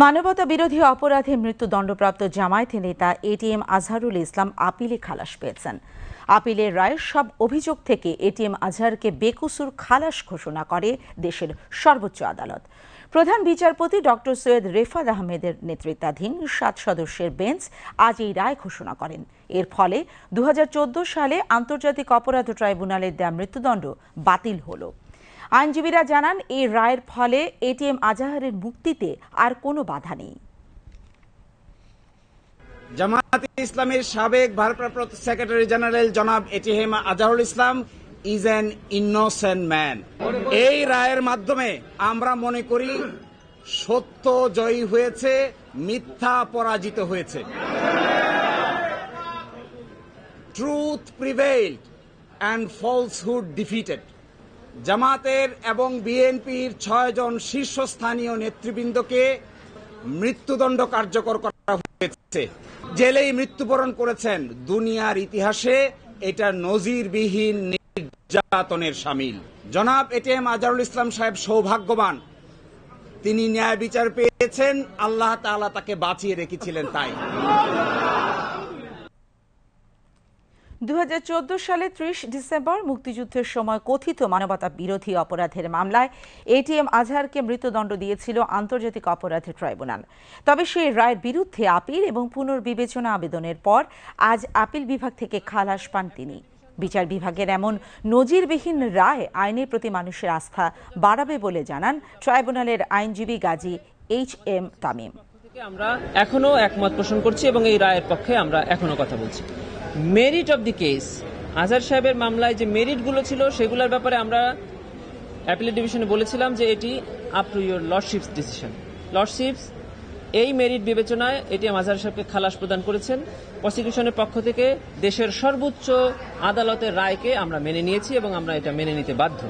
মানবতা বিরোধী অপরাধে মৃত্যুদণ্ডপ্রাপ্ত জামায়াতে নেতা এটিএম আজহারুল ইসলাম আপিলে খালাস পেয়েছেন। আপিলের রায় সব অভিযোগ থেকে এটিএম আজহারকে বেকসুর খালাস ঘোষণা করে দেশের সর্বোচ্চ আদালত। প্রধান বিচারপতি ডক্টর সৈয়দ রেফাত আহমেদের নেতৃত্বাধীন সাত সদস্যের বেঞ্চ আজ এই রায় ঘোষণা করেন। এর ফলে দু হাজার চোদ্দ সালে আন্তর্জাতিক অপরাধ ট্রাইব্যুনালের দেয়া মৃত্যুদণ্ড বাতিল হলো। আইনজীবীরা জানান, এই রায়ের ফলে এটিএম আজাহারের মুক্তিতে আর কোনো বাধা নেই। জামায়াতে ইসলামের সাবেক ভারপ্রাপ্ত সেক্রেটারি জেনারেল জনাব ATM Azharul Islam is an innocent man এই রায়ের মাধ্যমে আমরা মনে করি সত্য জয়ী হয়েছে, মিথ্যা পরাজিত হয়েছে। Truth prevailed and falsehood defeated জামাতের এবং বিএনপির ছয়জন শীর্ষস্থানীয় নেতৃবৃন্দকে মৃত্যুদণ্ড কার্যকর করা হয়েছে। জেলেই মৃত্যুবরণ করেছেন দুনিয়ার ইতিহাসে এটা নজিরবিহীন নির্যাতনের সামিল। জনাব এটিএম আজহারুল ইসলাম সাহেব সৌভাগ্যবান। তিনি ন্যায় বিচার পেয়েছেন, আল্লাহ তাআলা তাকে বাঁচিয়ে রেখেছিলেন তাই। দুহাজার চোদ্দ সালে ত্রিশ ডিসেম্বর মুক্তিযুদ্ধের সময় কথিত মানবতা বিরোধী অপরাধের মামলায় এটিএম আজহারকে মৃত্যুদণ্ড দিয়েছিল আন্তর্জাতিক অপরাধ ট্রাইব্যুনাল। তবে সেই রায়ের বিরুদ্ধে আপিল এবং পুনর্বিবেচনা আবেদনের পর আজ আপিল বিভাগ থেকে খালাস পান তিনি। বিচার বিভাগের এমন নজিরবিহীন রায় আইনের প্রতি মানুষের আস্থা বাড়াবে বলে জানান ট্রাইব্যুনালের আইনজীবী গাজী এইচ এম তামিম। আমরা এখনও একমত পোষণ করছি এবং এই রায়ের পক্ষে আমরা এখনও কথা বলছি। Merit of the case Azhar সাহেবের মামলায় যে মেরিটগুলো ছিল, সেগুলোর ব্যাপারে আমরা অ্যাপিলেট ডিভিশনে বলেছিলাম যে এটি up to your lordships decision lordships এই মেরিট বিবেচনায় এটি আজহার সাহেবকে খালাস প্রদান করেছেন। প্রসিকিউশনের পক্ষ থেকে দেশের সর্বোচ্চ আদালতের রায়কে আমরা মেনে নিয়েছি এবং আমরা এটা মেনে নিতে বাধ্য।